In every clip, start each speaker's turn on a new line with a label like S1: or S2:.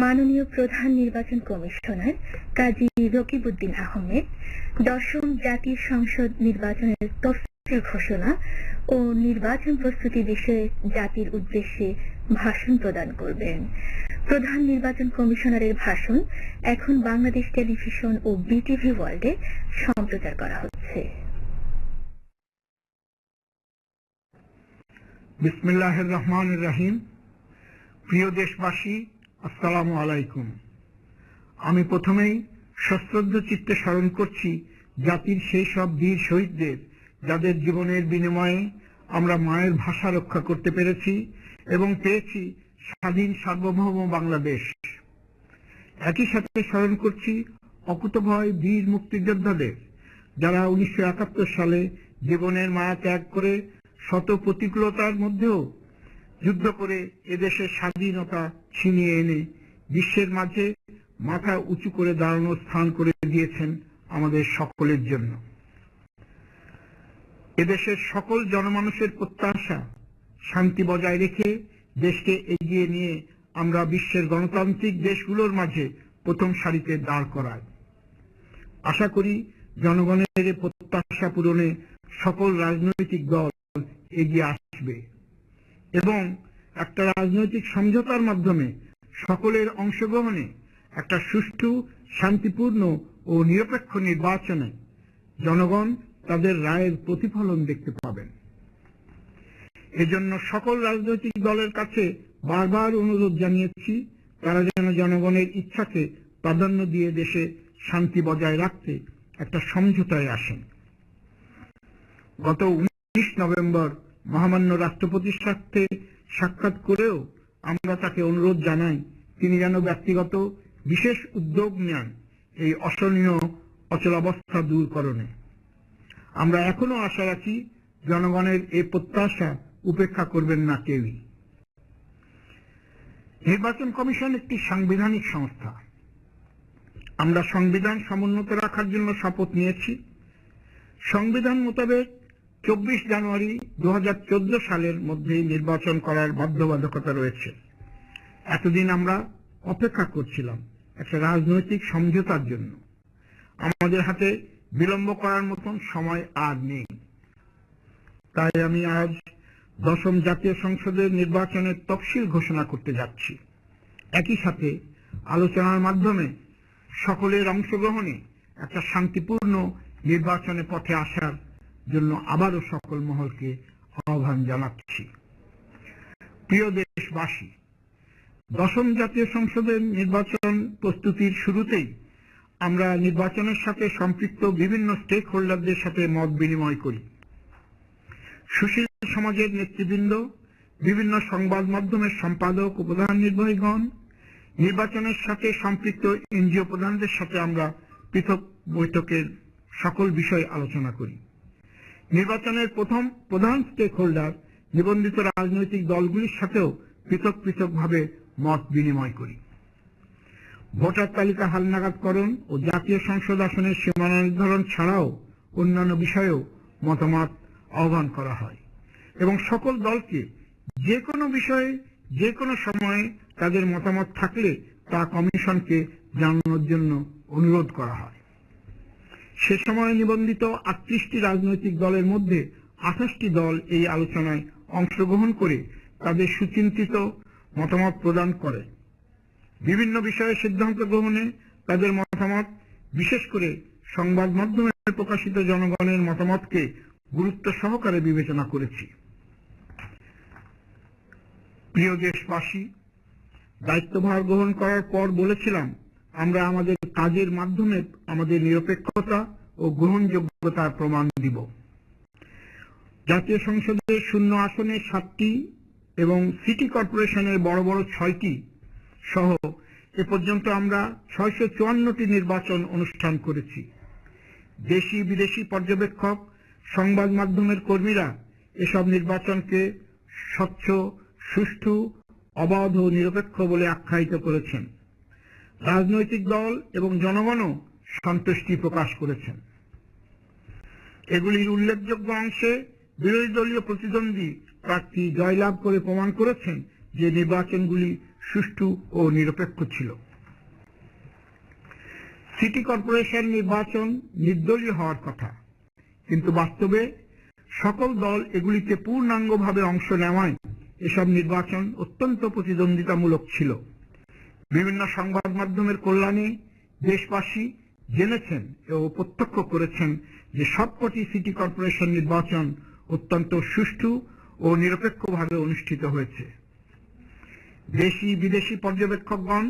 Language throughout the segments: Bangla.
S1: মাননীয় প্রধান নির্বাচন কমিশনার কাজী রকিবউদ্দিন আহমেদ দশম জাতীয় সংসদ নির্বাচনের তফসিল ঘোষণা ও নির্বাচন প্রস্তুতি বিষয়ে জাতির উদ্দেশ্যে ভাষণ প্রদান করবেন প্রধান নির্বাচন কমিশনারের ভাষণ এখন বাংলাদেশ টেলিভিশন ও বিটিভি ওয়ার্ল্ডে সম্প্রচার করা হচ্ছে
S2: বিসমিল্লাহ রহমান রহিম প্রিয় দেশবাসী আসসালামু আলাইকুম আমি প্রথমেই সশ্রদ্ধ চিত্তে স্মরণ করছি জাতির সেই সব বীর শহীদদের যাদের জীবনের বিনিময়ে আমরা মায়ের ভাষা রক্ষা করতে পেরেছি এবং পেয়েছি স্বাধীন সার্বভৌম বাংলাদেশ একই সাথে স্মরণ করছি অকুতভয় বীর মুক্তিযোদ্ধাদের যারা উনিশশো সালে জীবনের মায়া ত্যাগ করে শত প্রতিকূলতার মধ্যেও যুদ্ধ করে এদেশের স্বাধীনতা ছিনিয়ে এনে বিশ্বের মাঝে মাথা উঁচু করে দাঁড়ানোর স্থান করে দিয়েছেন আমাদের সকলের জন্য এদেশের সকল জনমানুষের প্রত্যাশা শান্তি বজায় রেখে দেশকে এগিয়ে নিয়ে আমরা বিশ্বের গণতান্ত্রিক দেশগুলোর মাঝে প্রথম সারিতে দাঁড় করাই আশা করি জনগণের প্রত্যাশা পূরণে সকল রাজনৈতিক দল এগিয়ে আসবে এবং একটা রাজনৈতিক সমঝোতার মাধ্যমে সকলের অংশগ্রহণে একটা সুষ্ঠু শান্তিপূর্ণ ও নিরপেক্ষ নির্বাচনে জনগণ তাদের রায়ের প্রতিফলন দেখতে পাবেন এজন্য সকল রাজনৈতিক দলের কাছে বারবার অনুরোধ জানিয়েছি তারা যেন জনগণের ইচ্ছাকে প্রাধান্য দিয়ে দেশে শান্তি বজায় রাখতে একটা সমঝোতায় আসেন গত উনিশ নভেম্বর মহামান্য রাষ্ট্রপতির সাথে সাক্ষাৎ করেও আমরা তাকে অনুরোধ জানাই তিনি যেন ব্যক্তিগত বিশেষ উদ্যোগ নেন এই অসহনীয় অচলাবস্থা দূরকরণে আমরা এখনো আশা রাখি জনগণের এই প্রত্যাশা উপেক্ষা করবেন না কেউই নির্বাচন কমিশন একটি সাংবিধানিক সংস্থা আমরা সংবিধান সমুন্নত রাখার জন্য শপথ নিয়েছি সংবিধান মোতাবেক চব্বিশ জানুয়ারি দু সালের মধ্যে নির্বাচন করার বাধ্যবাধকতা রয়েছে এতদিন আমরা অপেক্ষা করছিলাম একটা রাজনৈতিক সমঝোতার জন্য আমাদের হাতে বিলম্ব করার মতন সময় আর নেই তাই আমি আজ দশম জাতীয় সংসদের নির্বাচনের তফসিল ঘোষণা করতে যাচ্ছি একই সাথে আলোচনার মাধ্যমে সকলের অংশগ্রহণে একটা শান্তিপূর্ণ নির্বাচনের পথে আসার জন্য আবারও সকল মহলকে আহ্বান জানাচ্ছি প্রিয় দেশবাসী দশম জাতীয় সংসদের নির্বাচন প্রস্তুতির শুরুতেই আমরা নির্বাচনের সাথে সম্পৃক্ত বিভিন্ন স্টেক হোল্ডারদের সাথে মত বিনিময় করি সুশীল সমাজের নেতৃবৃন্দ বিভিন্ন সংবাদ মাধ্যমের সম্পাদক ও প্রধান নির্বাহীগণ নির্বাচনের সাথে সম্পৃক্ত এনজিও প্রধানদের সাথে আমরা পৃথক বৈঠকের সকল বিষয় আলোচনা করি নির্বাচনের প্রথম প্রধান স্টেক হোল্ডার নিবন্ধিত রাজনৈতিক দলগুলির সাথেও পৃথক পৃথক ভাবে মত বিনিময় করি ভোটার তালিকা হালনাগাদকরণ ও জাতীয় সংসদ আসনের সীমানা নির্ধারণ ছাড়াও অন্যান্য বিষয়েও মতামত আহ্বান করা হয় এবং সকল দলকে যে কোনো বিষয়ে যে কোনো সময়ে তাদের মতামত থাকলে তা কমিশনকে জানানোর জন্য অনুরোধ করা হয় সে সময় নিবন্ধিত আটত্রিশটি রাজনৈতিক দলের মধ্যে আঠাশটি দল এই আলোচনায় অংশগ্রহণ করে তাদের সুচিন্তিত মতামত প্রদান করে বিভিন্ন বিষয়ে সিদ্ধান্ত গ্রহণে তাদের মতামত বিশেষ করে সংবাদ মাধ্যমে প্রকাশিত জনগণের মতামতকে গুরুত্ব সহকারে বিবেচনা করেছি প্রিয় দেশবাসী দায়িত্বভার গ্রহণ করার পর বলেছিলাম আমরা আমাদের কাজের মাধ্যমে আমাদের নিরপেক্ষতা ও গ্রহণযোগ্যতার প্রমাণ দিব জাতীয় সংসদের শূন্য আসনে সাতটি এবং সিটি কর্পোরেশনের বড় বড় ছয়টি সহ এ পর্যন্ত আমরা ছয়শো চুয়ান্নটি নির্বাচন অনুষ্ঠান করেছি দেশি বিদেশি পর্যবেক্ষক সংবাদ মাধ্যমের কর্মীরা এসব নির্বাচনকে স্বচ্ছ সুষ্ঠু অবাধ ও নিরপেক্ষ বলে আখ্যায়িত করেছেন রাজনৈতিক দল এবং জনগণও সন্তুষ্টি প্রকাশ করেছেন এগুলির উল্লেখযোগ্য অংশে বিরোধী দলীয় প্রতিদ্বন্দ্বী প্রার্থী জয়লাভ করে প্রমাণ করেছেন যে নির্বাচনগুলি সুষ্ঠু ও নিরপেক্ষ ছিল সিটি কর্পোরেশন নির্বাচন নির্দলীয় হওয়ার কথা কিন্তু বাস্তবে সকল দল এগুলিতে পূর্ণাঙ্গভাবে অংশ নেওয়ায় এসব নির্বাচন অত্যন্ত প্রতিদ্বন্দ্বিতামূলক ছিল বিভিন্ন সংবাদ মাধ্যমের কল্যাণে দেশবাসী জেনেছেন ও প্রত্যক্ষ করেছেন যে সবকটি সিটি কর্পোরেশন নির্বাচন অত্যন্ত সুষ্ঠু ও নিরপেক্ষভাবে অনুষ্ঠিত হয়েছে দেশি বিদেশি পর্যবেক্ষকগণ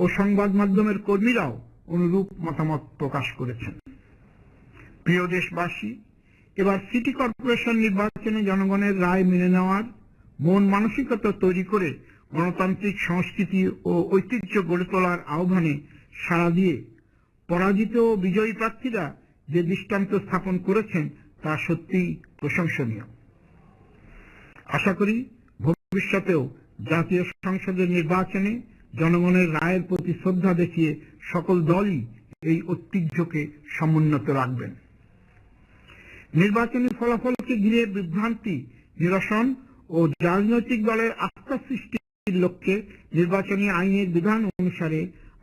S2: ও সংবাদ মাধ্যমের কর্মীরাও অনুরূপ মতামত প্রকাশ করেছেন প্রিয় দেশবাসী এবার সিটি কর্পোরেশন নির্বাচনে জনগণের রায় মেনে নেওয়ার মন মানসিকতা তৈরি করে গণতান্ত্রিক সংস্কৃতি ও ঐতিহ্য গড়ে তোলার আহ্বানে সাড়া দিয়ে পরাজিত ও বিজয়ী প্রার্থীরা যে দৃষ্টান্ত স্থাপন করেছেন তা সত্যিই প্রশংসনীয় আশা করি ভবিষ্যতেও জাতীয় সংসদের নির্বাচনে জনগণের রায়ের প্রতি শ্রদ্ধা দেখিয়ে সকল দলই এই ঐতিহ্যকে সমুন্নত রাখবেন নির্বাচনী ফলাফলকে ঘিরে বিভ্রান্তি নিরসন ও রাজনৈতিক দলের আস্থা সৃষ্টি লক্ষ্যে নির্বাচনী আইনের বিধান অনুসারে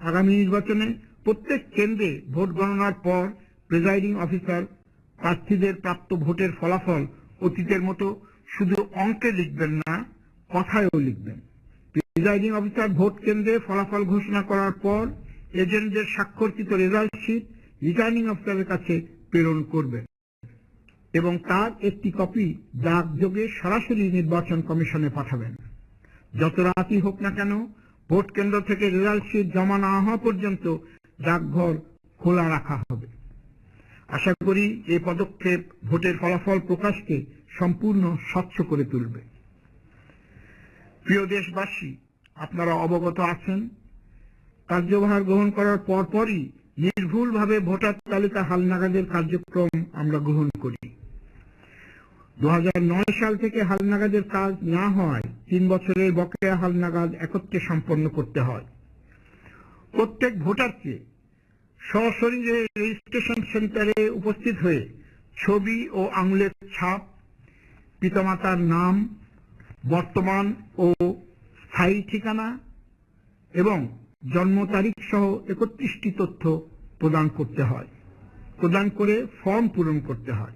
S2: আগামী নির্বাচনে প্রত্যেক কেন্দ্রে ভোট গণনার পর প্রেজাইডিং অফিসার প্রার্থীদের প্রাপ্ত ভোটের ফলাফল অতীতের মতো শুধু অঙ্কে লিখবেন না কথায়ও লিখবেন প্রিজাইডিং অফিসার ভোট কেন্দ্রে ফলাফল ঘোষণা করার পর এজেন্টদের স্বাক্ষরকৃত রেজাল্ট শিট রিটার্নিং অফিসারের কাছে প্রেরণ করবেন এবং তার একটি কপি ডাকযোগে সরাসরি নির্বাচন কমিশনে পাঠাবেন যত রাতই হোক না কেন ভোট কেন্দ্র থেকে রেজাল্ট জমা না হওয়া পর্যন্ত ডাকঘর খোলা রাখা হবে আশা করি এই পদক্ষেপ ভোটের ফলাফল প্রকাশকে সম্পূর্ণ স্বচ্ছ করে তুলবে প্রিয় দেশবাসী আপনারা অবগত আছেন কার্যভার গ্রহণ করার পরপরই নির্ভুলভাবে ভোটার তালিকা হালনাগাদের কার্যক্রম আমরা গ্রহণ করি 2009 সাল থেকে হালনাগাদের কাজ না হওয়ায় তিন বছরের বকেয়া হালনাগাদ একত্রে সম্পন্ন করতে হয় প্রত্যেক ভোটারকে সশরীরে রেজিস্ট্রেশন সেন্টারে উপস্থিত হয়ে ছবি ও আঙুলের ছাপ পিতামাতার নাম বর্তমান ও স্থায়ী ঠিকানা এবং জন্ম তারিখ সহ একত্রিশটি তথ্য প্রদান করতে হয় প্রদান করে ফর্ম পূরণ করতে হয়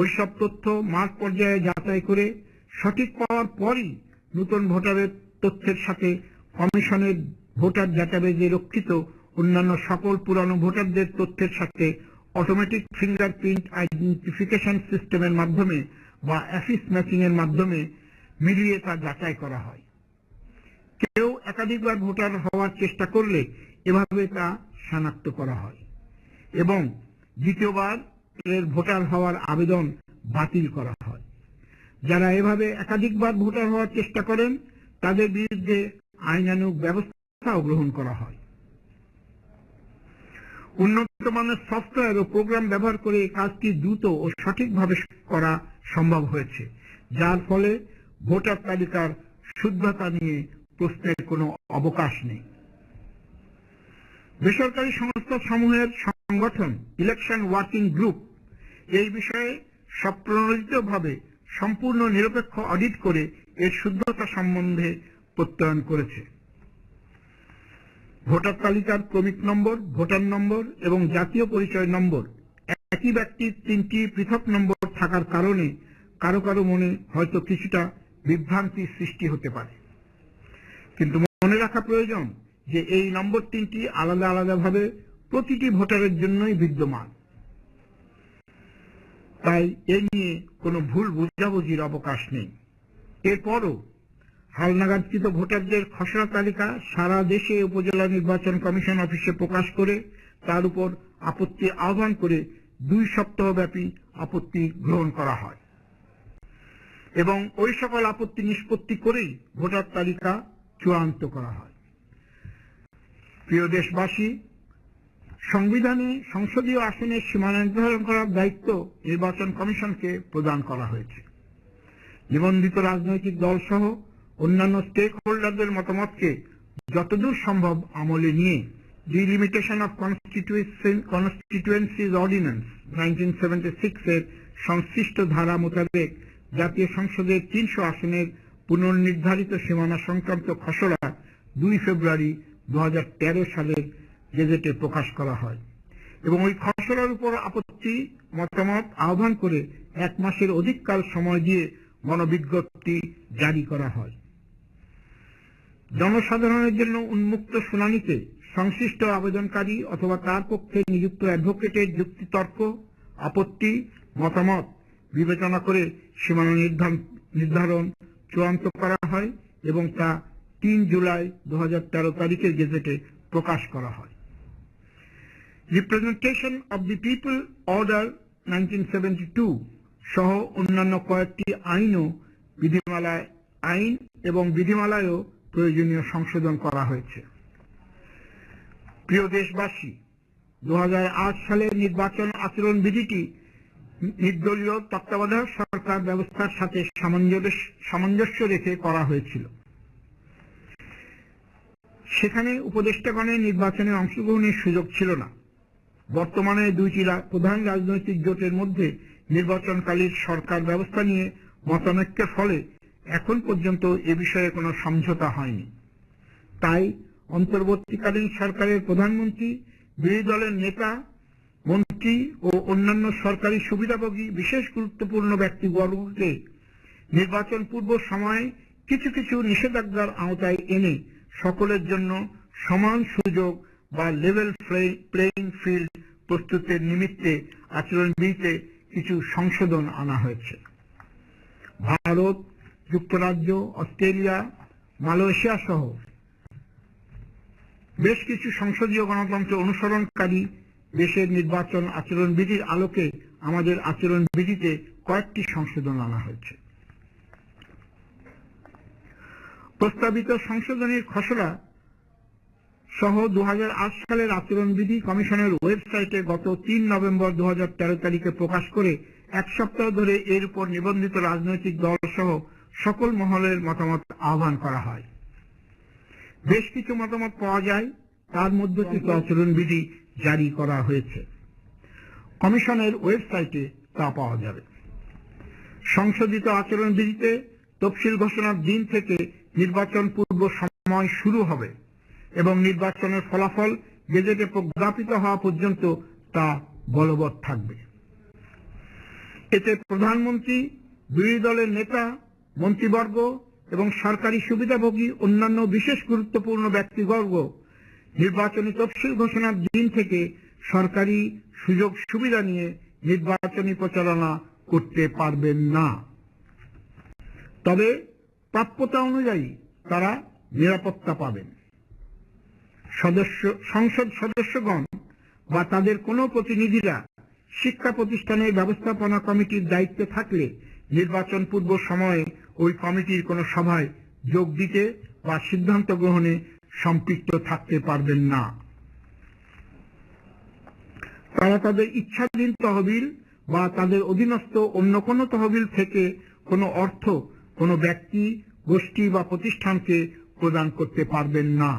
S2: ওইসব তথ্য মাঠ পর্যায়ে যাচাই করে সঠিক পাওয়ার পরই নতুন ভোটারের তথ্যের সাথে কমিশনের ভোটার ডাটাবেজে রক্ষিত অন্যান্য সকল পুরানো ভোটারদের তথ্যের সাথে অটোমেটিক ফিঙ্গারপ্রিন্ট আইডেন্টিফিকেশন সিস্টেমের মাধ্যমে বা অ্যাফিস ম্যাচিং এর মাধ্যমে মিলিয়ে তা যাচাই করা হয় কেউ একাধিকবার ভোটার হওয়ার চেষ্টা করলে এভাবে তা শনাক্ত করা হয় এবং দ্বিতীয়বার ভোটার হওয়ার আবেদন বাতিল করা হয় যারা এভাবে একাধিকবার ভোটার হওয়ার চেষ্টা করেন তাদের বিরুদ্ধে আইনানুক ব্যবস্থাও গ্রহণ করা হয় উন্নত মানের সফটওয়্যার ও প্রোগ্রাম ব্যবহার করে এই কাজটি দ্রুত ও সঠিকভাবে করা সম্ভব হয়েছে যার ফলে ভোটার তালিকার শুদ্ধতা নিয়ে প্রশ্নের কোনো অবকাশ নেই বেসরকারি সংস্থা সমূহের সংগঠন ইলেকশন ওয়ার্কিং গ্রুপ এই বিষয়ে সপ্রণোদিতভাবে সম্পূর্ণ নিরপেক্ষ অডিট করে এর শুদ্ধতা সম্বন্ধে প্রত্যয়ন করেছে ভোটার তালিকার ক্রমিক নম্বর ভোটার নম্বর এবং জাতীয় পরিচয় নম্বর একই ব্যক্তির তিনটি পৃথক নম্বর থাকার কারণে কারো কারো মনে হয়তো কিছুটা বিভ্রান্তি সৃষ্টি হতে পারে কিন্তু মনে রাখা প্রয়োজন যে এই নম্বর তিনটি আলাদা আলাদাভাবে প্রতিটি ভোটারের জন্যই বিদ্যমান তাই এ নিয়ে কোনো ভুল বুঝাবুঝির অবকাশ নেই এরপরও হালনাগাদকৃত ভোটারদের খসড়া তালিকা সারা দেশে উপজেলা নির্বাচন কমিশন অফিসে প্রকাশ করে তার উপর আপত্তি আহ্বান করে দুই সপ্তাহব্যাপী আপত্তি গ্রহণ করা হয় এবং ওই সকল আপত্তি নিষ্পত্তি করেই ভোটার তালিকা চূড়ান্ত করা হয় প্রিয় দেশবাসী সংবিধানে সংসদীয় আসনের সীমানা নির্ধারণ করার দায়িত্ব নির্বাচন কমিশনকে প্রদান করা হয়েছে নিবন্ধিত রাজনৈতিক দলসহ অন্যান্য স্টেক হোল্ডারদের মতামতকে যতদূর সম্ভব আমলে নিয়ে delimitation of constituencies ordinance nineteen এর সংশ্লিষ্ট ধারা মোতাবেক জাতীয় সংসদের তিনশো আসনের পুনর্নির্ধারিত সীমানা সংক্রান্ত খসড়া দুই ফেব্রুয়ারি দু সালের গেজেটে প্রকাশ করা হয় এবং ওই খসড়ার উপর আপত্তি মতামত আহ্বান করে এক মাসের অধিককাল সময় দিয়ে গণবিজ্ঞপ্তি জারি করা হয় জনসাধারণের জন্য উন্মুক্ত শুনানিতে সংশ্লিষ্ট আবেদনকারী অথবা তার পক্ষে নিযুক্ত অ্যাডভোকেটের যুক্তিতর্ক আপত্তি মতামত বিবেচনা করে সীমানা নির্ধারণ চূড়ান্ত করা হয় এবং তা তিন জুলাই দু তারিখের গেজেটে প্রকাশ করা হয় representation of the people order nineteen সহ অন্যান্য কয়েকটি আইনও বিধিমালায় আইন এবং বিধিমালায়ও প্রয়োজনীয় সংশোধন করা হয়েছে প্রিয় দেশবাসী দু সালের নির্বাচন আচরণ বিধিটি নির্দলীয় তত্ত্বাবধায়ক সরকার ব্যবস্থার সাথে সামঞ্জস্য রেখে করা হয়েছিল সেখানে উপদেষ্টাগণের নির্বাচনে অংশগ্রহণের সুযোগ ছিল না বর্তমানে দুইটি প্রধান রাজনৈতিক জোটের মধ্যে নির্বাচনকালীন সরকার ব্যবস্থা নিয়ে মতানৈক্যের ফলে এখন পর্যন্ত এ বিষয়ে কোনো সমঝোতা হয়নি তাই অন্তর্বর্তীকালীন সরকারের প্রধানমন্ত্রী বিরোধী দলের নেতা মন্ত্রী ও অন্যান্য সরকারি সুবিধাভোগী বিশেষ গুরুত্বপূর্ণ ব্যক্তিবর্গকে নির্বাচন পূর্ব সময়ে কিছু কিছু নিষেধাজ্ঞার আওতায় এনে সকলের জন্য সমান সুযোগ বা লেভেল প্লেইং ফিল্ড প্রস্তুতের নিমিত্তে আচরণবিধিতে কিছু সংশোধন আনা হয়েছে ভারত যুক্তরাজ্য অস্ট্রেলিয়া মালয়েশিয়া সহ বেশ কিছু সংসদীয় গণতন্ত্র অনুসরণকারী দেশের নির্বাচন আচরণবিধির আলোকে আমাদের আচরণবিধিতে কয়েকটি সংশোধন আনা হয়েছে প্রস্তাবিত সংশোধনের খসড়া সহ দু সালের আচরণবিধি কমিশনের ওয়েবসাইটে গত তিন নভেম্বর দু তারিখে প্রকাশ করে এক সপ্তাহ ধরে এর উপর নিবন্ধিত রাজনৈতিক দল সহ সকল মহলের মতামত আহ্বান করা হয় বেশ কিছু মতামত পাওয়া যায় তার মধ্যে কিছু আচরণবিধি জারি করা হয়েছে কমিশনের ওয়েবসাইটে তা পাওয়া যাবে সংশোধিত আচরণবিধিতে তফসিল ঘোষণার দিন থেকে নির্বাচন পূর্ব সময় শুরু হবে এবং নির্বাচনের ফলাফল গেজেটে প্রজ্ঞাপিত হওয়া পর্যন্ত তা বলবৎ থাকবে এতে প্রধানমন্ত্রী বিরোধী দলের নেতা মন্ত্রীবর্গ এবং সরকারি সুবিধাভোগী অন্যান্য বিশেষ গুরুত্বপূর্ণ ব্যক্তিবর্গ নির্বাচনী তফসিল ঘোষণার দিন থেকে সরকারি সুযোগ সুবিধা নিয়ে নির্বাচনী প্রচারণা করতে পারবেন না তবে প্রাপ্যতা অনুযায়ী তারা নিরাপত্তা পাবেন সদস্য সংসদ সদস্যগণ বা তাদের কোনো প্রতিনিধিরা শিক্ষা প্রতিষ্ঠানের ব্যবস্থাপনা কমিটির দায়িত্বে থাকলে নির্বাচন পূর্ব সময়ে ওই কমিটির কোনো সভায় যোগ দিতে বা সিদ্ধান্ত গ্রহণে সম্পৃক্ত থাকতে পারবেন না তারা তাদের ইচ্ছাধীন তহবিল বা তাদের অধীনস্থ অন্য কোনো তহবিল থেকে কোনো অর্থ কোনো ব্যক্তি গোষ্ঠী বা প্রতিষ্ঠানকে প্রদান করতে পারবেন না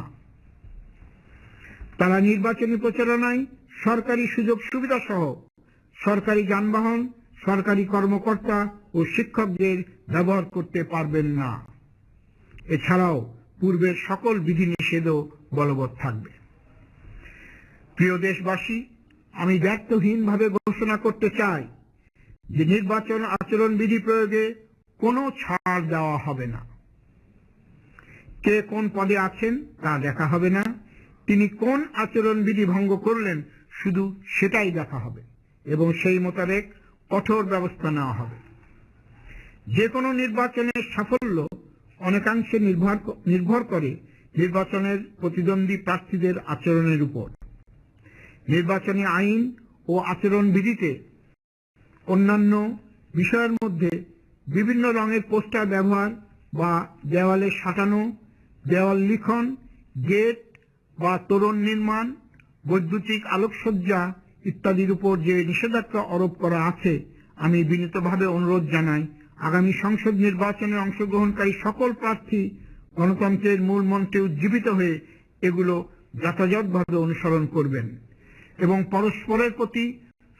S2: তারা নির্বাচনী প্রচারণায় সরকারি সুযোগ সুবিধা সহ সরকারি যানবাহন সরকারি কর্মকর্তা ও শিক্ষকদের ব্যবহার করতে পারবেন না এছাড়াও পূর্বের সকল বিধিনিষেধও বলবৎ থাকবে প্রিয় দেশবাসী আমি ব্যর্থহীনভাবে ঘোষণা করতে চাই যে নির্বাচন আচরণ বিধি প্রয়োগে কোনো ছাড় দেওয়া হবে না কে কোন পদে আছেন তা দেখা হবে না তিনি কোন আচরণবিধি ভঙ্গ করলেন শুধু সেটাই দেখা হবে এবং সেই মোতাবেক কঠোর ব্যবস্থা নেওয়া হবে যে কোনো নির্বাচনের সাফল্য অনেকাংশে নির্ভর নির্ভর করে নির্বাচনের প্রতিদ্বন্দ্বী প্রার্থীদের আচরণের উপর নির্বাচনী আইন ও আচরণবিধিতে অন্যান্য বিষয়ের মধ্যে বিভিন্ন রঙের পোস্টার ব্যবহার বা দেওয়ালে সাঁটানো দেওয়াল লিখন গেট বা তোরণ নির্মাণ বৈদ্যুতিক আলোকসজ্জা ইত্যাদির উপর যে নিষেধাজ্ঞা আরোপ করা আছে আমি বিনীতভাবে অনুরোধ জানাই আগামী সংসদ নির্বাচনে অংশগ্রহণকারী সকল প্রার্থী গণতন্ত্রের মূল মন্ত্রে উজ্জীবিত হয়ে এগুলো যথাযথভাবে অনুসরণ করবেন এবং পরস্পরের প্রতি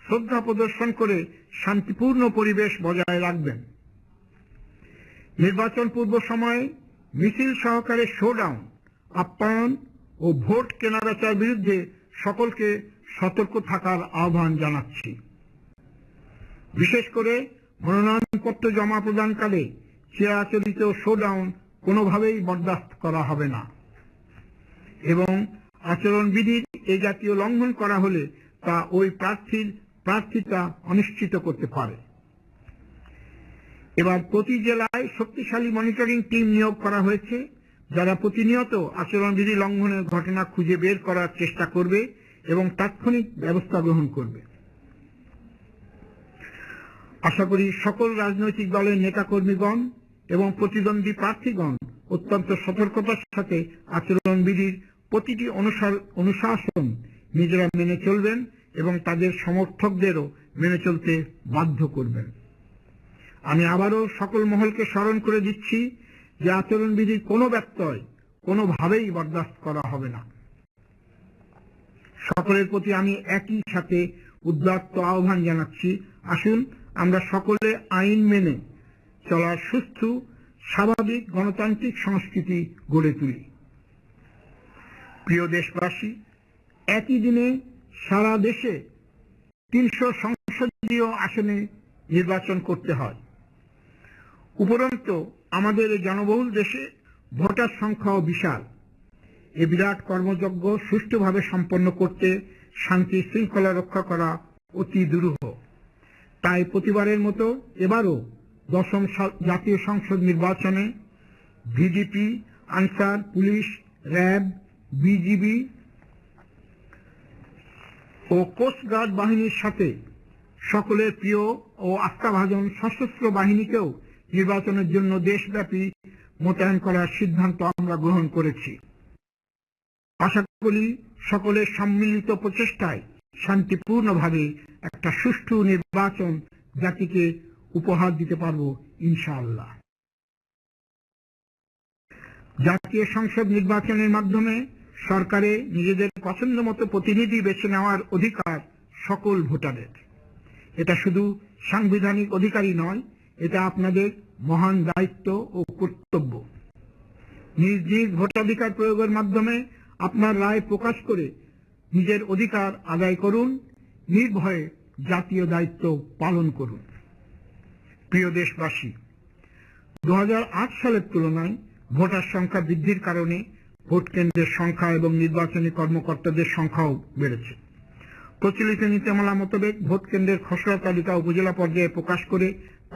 S2: শ্রদ্ধা প্রদর্শন করে শান্তিপূর্ণ পরিবেশ বজায় রাখবেন নির্বাচন পূর্ব সময়ে মিছিল সহকারে শোডাউন আপ্যায়ন ও ভোট কেনাবেচার বিরুদ্ধে সকলকে সতর্ক থাকার আহ্বান জানাচ্ছি বিশেষ করে মনোনয়নপত্র জমা প্রদানকালে চিরাচরিত শোডাউন কোনোভাবেই বরদাস্ত করা হবে না এবং আচরণবিধির এ জাতীয় লঙ্ঘন করা হলে তা ওই প্রার্থীর প্রার্থীতা অনিশ্চিত করতে পারে এবার প্রতি জেলায় শক্তিশালী মনিটরিং টিম নিয়োগ করা হয়েছে যারা প্রতিনিয়ত আচরণবিধি লঙ্ঘনের ঘটনা খুঁজে বের করার চেষ্টা করবে এবং তাৎক্ষণিক ব্যবস্থা গ্রহণ করবে আশা করি সকল রাজনৈতিক দলের নেতাকর্মীগণ এবং প্রতিদ্বন্দ্বী প্রার্থীগণ অত্যন্ত সতর্কতার সাথে আচরণবিধির প্রতিটি অনুশাসন নিজেরা মেনে চলবেন এবং তাদের সমর্থকদেরও মেনে চলতে বাধ্য করবেন আমি আবারও সকল মহলকে স্মরণ করে দিচ্ছি যে আচরণবিধির কোনো ব্যত্যয় কোনোভাবেই বরদাস্ত করা হবে না সকলের প্রতি আমি একই সাথে উদ্বাত্ত আহ্বান জানাচ্ছি আসুন আমরা সকলে আইন মেনে চলার সুস্থ স্বাভাবিক গণতান্ত্রিক সংস্কৃতি গড়ে তুলি প্রিয় দেশবাসী একই দিনে সারা দেশে তিনশো সংসদীয় আসনে নির্বাচন করতে হয় উপরন্ত আমাদের জনবহুল দেশে ভোটার সংখ্যাও বিশাল এ বিরাট কর্মযজ্ঞ সুষ্ঠুভাবে সম্পন্ন করতে শান্তি শৃঙ্খলা রক্ষা করা অতি দুরূহ তাই প্রতিবারের মতো এবারও দশম জাতীয় সংসদ নির্বাচনে VDP Ansar police RAB BGB ও কোস্টগার্ড বাহিনীর সাথে সকলের প্রিয় ও আস্থাভাজন সশস্ত্র বাহিনীকেও নির্বাচনের জন্য দেশব্যাপী মোতায়েন করার সিদ্ধান্ত আমরা গ্রহণ করেছি আশা করি সকলের সম্মিলিত প্রচেষ্টায় শান্তিপূর্ণভাবে একটা সুষ্ঠু নির্বাচন জাতিকে উপহার দিতে পারব ইনশাআল্লাহ জাতীয় সংসদ নির্বাচনের মাধ্যমে সরকারে নিজেদের পছন্দ মতো প্রতিনিধি বেছে নেওয়ার অধিকার সকল ভোটারের এটা শুধু সাংবিধানিক অধিকারই নয় এটা আপনাদের মহান দায়িত্ব ও কর্তব্য নিজ নিজ ভোটাধিকার প্রয়োগের মাধ্যমে আপনার রায় প্রকাশ করে নিজের অধিকার আদায় করুন নির্ভয়ে জাতীয় দায়িত্ব পালন করুন প্রিয় দেশবাসী দু সালের তুলনায় ভোটার সংখ্যা বৃদ্ধির কারণে ভোট কেন্দ্রের সংখ্যা এবং নির্বাচনী কর্মকর্তাদের সংখ্যাও বেড়েছে প্রচলিত নীতিমালা মোতাবেক ভোট কেন্দ্রের খসড়া তালিকা উপজেলা পর্যায়ে প্রকাশ করে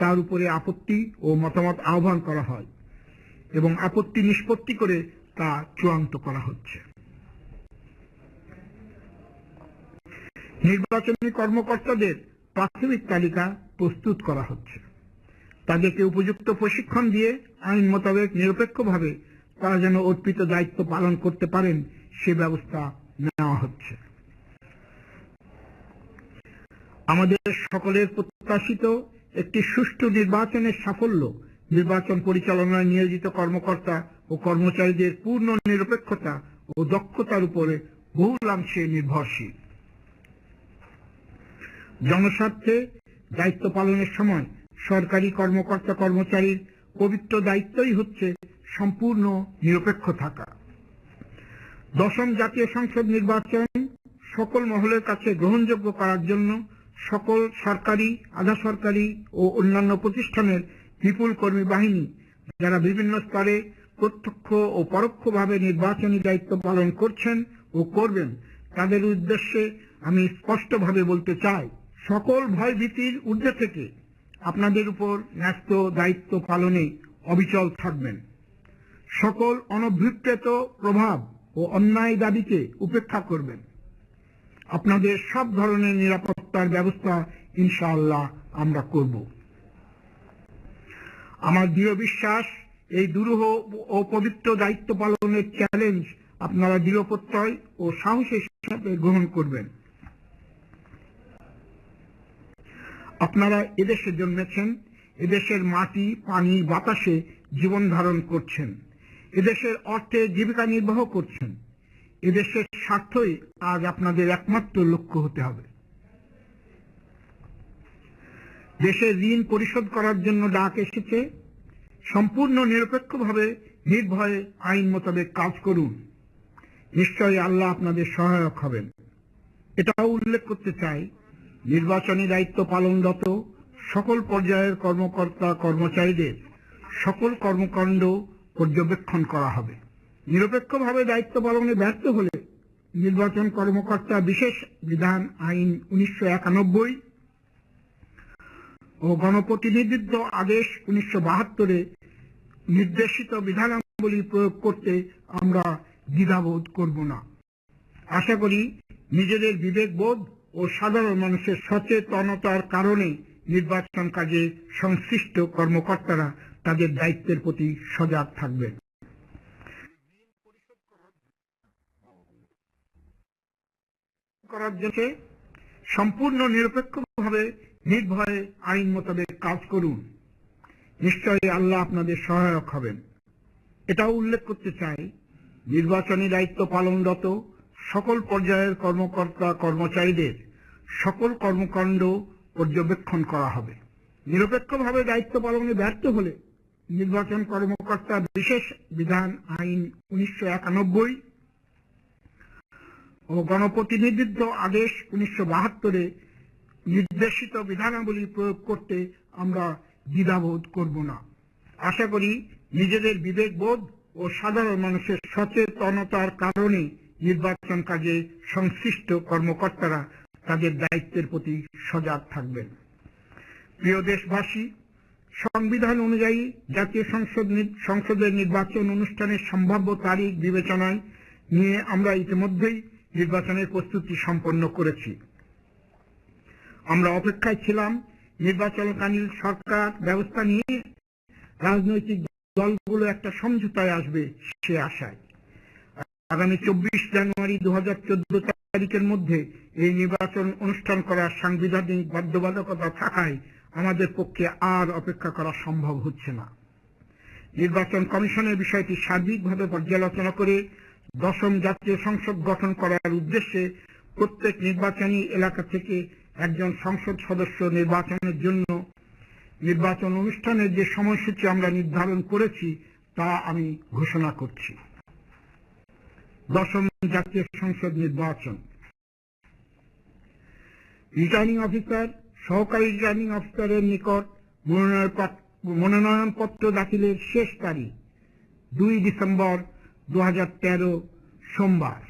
S2: তার উপরে আপত্তি ও মতামত আহ্বান করা হয় এবং আপত্তি নিষ্পত্তি করে তা চূড়ান্ত করা হচ্ছে নির্বাচনী কর্মকর্তাদের প্রাথমিক তালিকা প্রস্তুত করা হচ্ছে তাদেরকে উপযুক্ত প্রশিক্ষণ দিয়ে আইন মোতাবেক নিরপেক্ষভাবে তারা যেন অর্পিত দায়িত্ব পালন করতে পারেন সে ব্যবস্থা নেওয়া হচ্ছে আমাদের সকলের প্রত্যাশিত একটি সুষ্ঠু নির্বাচনের সাফল্য নির্বাচন পরিচালনায় নিয়োজিত কর্মকর্তা ও কর্মচারীদের পূর্ণ নিরপেক্ষতা ও দক্ষতার উপরে বহুলাংশে নির্ভরশীল জনস্বার্থে দায়িত্ব পালনের সময় সরকারি কর্মকর্তা কর্মচারীর পবিত্র দায়িত্বই হচ্ছে সম্পূর্ণ নিরপেক্ষ থাকা দশম জাতীয় সংসদ নির্বাচন সকল মহলের কাছে গ্রহণযোগ্য করার জন্য সকল সরকারি আধা সরকারি ও অন্যান্য প্রতিষ্ঠানের বিপুল কর্মী বাহিনী যারা বিভিন্ন স্তরে প্রত্যক্ষ ও পরোক্ষভাবে নির্বাচনী দায়িত্ব পালন করছেন ও করবেন তাদের উদ্দেশ্যে আমি স্পষ্টভাবে বলতে চাই সকল ভয় ভীতির ঊর্ধ্বে থেকে আপনাদের উপর ন্যস্ত দায়িত্ব পালনে অবিচল থাকবেন সকল অনভিপ্রেত প্রভাব ও অন্যায় দাবিকে উপেক্ষা করবেন আপনাদের সব ধরনের নিরাপত্তার ব্যবস্থা ইনশাআল্লাহ আমরা করব আমার দৃঢ় বিশ্বাস এই দুরূহ ও পবিত্র দায়িত্ব পালনের চ্যালেঞ্জ আপনারা দৃঢ়প্রত্যয় ও সাহসের সাথে গ্রহণ করবেন আপনারা এদেশে জন্মেছেন এদেশের মাটি পানি বাতাসে জীবন ধারণ করছেন এদেশের অর্থে জীবিকা নির্বাহ করছেন এদেশের স্বার্থই আজ আপনাদের একমাত্র লক্ষ্য হতে হবে দেশে ঋণ পরিশোধ করার জন্য ডাক এসেছে সম্পূর্ণ নিরপেক্ষভাবে নির্ভয়ে আইন মোতাবেক কাজ করুন নিশ্চয়ই আল্লাহ আপনাদের সহায়ক হবেন এটাও উল্লেখ করতে চাই নির্বাচনী দায়িত্ব পালনরত সকল পর্যায়ের কর্মকর্তা কর্মচারীদের সকল কর্মকাণ্ড পর্যবেক্ষণ করা হবে নিরপেক্ষভাবে দায়িত্ব পালনে ব্যর্থ হলে নির্বাচন কর্মকর্তা বিশেষ বিধান আইন উনিশশো একানব্বই ও গণপ্রতিনিধিত্ব আদেশ উনিশশো বাহাত্তরে নির্দেশিত বিধানাবলী প্রয়োগ করতে আমরা দ্বিধাবোধ করব না আশা করি নিজেদের বিবেকবোধ ও সাধারণ মানুষের সচেতনতার কারণে নির্বাচন কাজে সংশ্লিষ্ট কর্মকর্তারা তাদের দায়িত্বের প্রতি সজাগ থাকবেন করার জন্য সম্পূর্ণ নিরপেক্ষভাবে নির্ভয়ে আইন মোতাবেক কাজ করুন নিশ্চয়ই আল্লাহ আপনাদের সহায়ক হবেন এটাও উল্লেখ করতে চাই নির্বাচনী দায়িত্ব পালনরত সকল পর্যায়ের কর্মকর্তা কর্মচারীদের সকল কর্মকাণ্ড পর্যবেক্ষণ করা হবে নিরপেক্ষভাবে দায়িত্ব পালনে ব্যর্থ হলে নির্বাচন কর্মকর্তা বিশেষ বিধান আইন উনিশশো ও গণপ্রতিনিধিত্ব আদেশ উনিশশো বাহাত্তরে নির্দেশিত বিধানাবলী প্রয়োগ করতে আমরা দ্বিধাবোধ করব না আশা করি নিজেদের বিবেকবোধ ও সাধারণ মানুষের সচেতনতার কারণে নির্বাচন কাজে সংশ্লিষ্ট কর্মকর্তারা তাদের দায়িত্বের প্রতি সজাগ থাকবেন প্রিয় দেশবাসী সংবিধান অনুযায়ী জাতীয় সংসদ সংসদের নির্বাচন অনুষ্ঠানের সম্ভাব্য তারিখ বিবেচনায় নিয়ে আমরা ইতিমধ্যেই নির্বাচনের প্রস্তুতি সম্পন্ন করেছি আমরা অপেক্ষায় ছিলাম নির্বাচনকালীন সরকার ব্যবস্থা নিয়ে রাজনৈতিক দলগুলো একটা সমঝোতায় আসবে সে আশায় আগামী চব্বিশ জানুয়ারি দু হাজার চোদ্দ তারিখের মধ্যে এই নির্বাচন অনুষ্ঠান করার সাংবিধানিক বাধ্যবাধকতা থাকায় আমাদের পক্ষে আর অপেক্ষা করা সম্ভব হচ্ছে না নির্বাচন কমিশনের বিষয়টি সার্বিকভাবে পর্যালোচনা করে দশম জাতীয় সংসদ গঠন করার উদ্দেশ্যে প্রত্যেক নির্বাচনী এলাকা থেকে একজন সংসদ সদস্য নির্বাচনের জন্য নির্বাচন অনুষ্ঠানের যে সময়সূচি আমরা নির্ধারণ করেছি তা আমি ঘোষণা করছি দশম জাতীয় সংসদ নির্বাচন রিটার্নিং অফিসার সহকারী রিটার্নিং অফিসারের নিকট মনোনয়নপত্র দাখিলের শেষ তারিখ দুই ডিসেম্বর দু সোমবার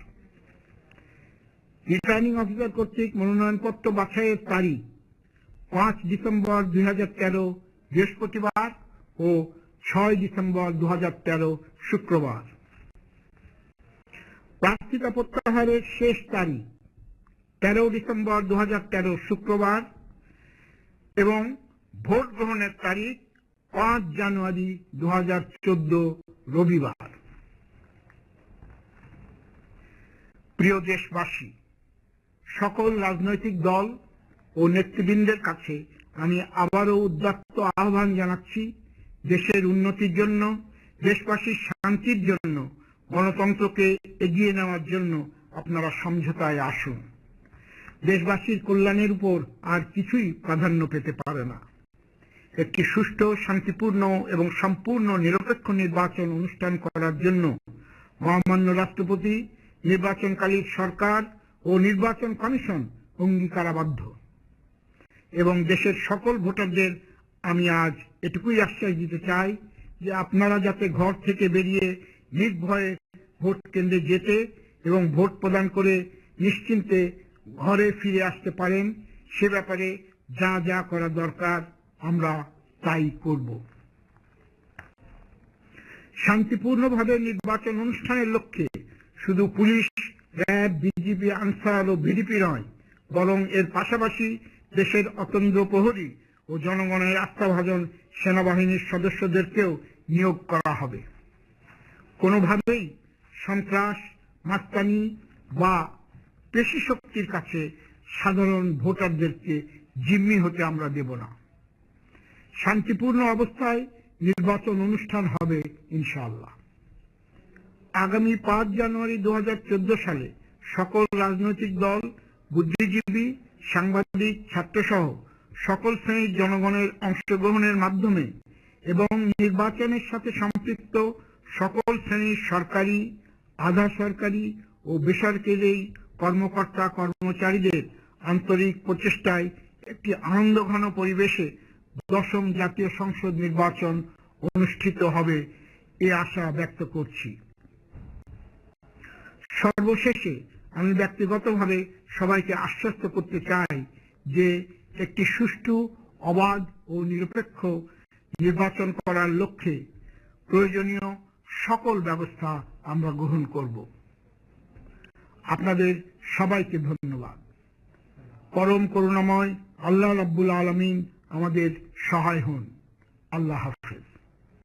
S2: রিটার্নিং অফিসার কর্তৃক মনোনয়নপত্র বাছাইয়ের তারিখ পাঁচ ডিসেম্বর দুই বৃহস্পতিবার ও ছয় ডিসেম্বর দু শুক্রবার প্রার্থিতা প্রত্যাহারের শেষ তারিখ তেরো ডিসেম্বর দু শুক্রবার এবং ভোট গ্রহণের তারিখ পাঁচ জানুয়ারি দু রবিবার প্রিয় দেশবাসী সকল রাজনৈতিক দল ও নেতৃবৃন্দের কাছে আমি আবারও উদ্যত্ত আহ্বান জানাচ্ছি দেশের উন্নতির জন্য দেশবাসীর শান্তির জন্য গণতন্ত্রকে এগিয়ে নেওয়ার জন্য আপনারা সমঝোতায় আসুন দেশবাসীর কল্যাণের উপর আর কিছুই প্রাধান্য পেতে পারে না একটি সুষ্ঠু শান্তিপূর্ণ এবং সম্পূর্ণ নিরপেক্ষ নির্বাচন অনুষ্ঠান করার জন্য মহামান্য রাষ্ট্রপতি নির্বাচনকালী সরকার ও নির্বাচন কমিশন অঙ্গীকারাবদ্ধ এবং দেশের সকল ভোটারদের আমি আজ এটুকুই আশ্বাস দিতে চাই যে আপনারা যাতে ঘর থেকে বেরিয়ে নির্ভয়ে ভোট কেন্দ্রে যেতে এবং ভোট প্রদান করে নিশ্চিন্তে ঘরে ফিরে আসতে পারেন সে ব্যাপারে যা যা করা দরকার আমরা তাই করব শান্তিপূর্ণভাবে নির্বাচন অনুষ্ঠানের লক্ষ্যে শুধু পুলিশ র্যাব বিজিবি আনসার ও ভিডিপি নয় বরং এর পাশাপাশি দেশের অতন্দ্র প্রহরী ও জনগণের আস্থাভাজন সেনাবাহিনীর সদস্যদেরকেও নিয়োগ করা হবে কোনোভাবেই সন্ত্রাস মাস্তানি বা পেশি শক্তির কাছে সাধারণ ভোটারদেরকে জিম্মি হতে আমরা দেব না শান্তিপূর্ণ অবস্থায় নির্বাচন অনুষ্ঠান হবে ইনশাআল্লাহ আগামী পাঁচ জানুয়ারি দু সালে সকল রাজনৈতিক দল বুদ্ধিজীবী সাংবাদিক ছাত্রসহ সকল শ্রেণীর জনগণের অংশগ্রহণের মাধ্যমে এবং নির্বাচনের সাথে সম্পৃক্ত সকল শ্রেণীর সরকারি আধা সরকারি ও বেসরকারি কর্মকর্তা কর্মচারীদের আন্তরিক প্রচেষ্টায় একটি আনন্দঘন পরিবেশে দশম জাতীয় সংসদ নির্বাচন অনুষ্ঠিত হবে এ আশা ব্যক্ত করছি সর্বশেষে আমি ব্যক্তিগতভাবে সবাইকে আশ্বস্ত করতে চাই যে একটি সুষ্ঠু অবাধ ও নিরপেক্ষ নির্বাচন করার লক্ষ্যে প্রয়োজনীয় সকল ব্যবস্থা আমরা গ্রহণ করব আপনাদের সবাইকে ধন্যবাদ পরম করুণাময় আল্লাহ রব্বুল আলমিন আমাদের সহায় হন আল্লাহ হাফেজ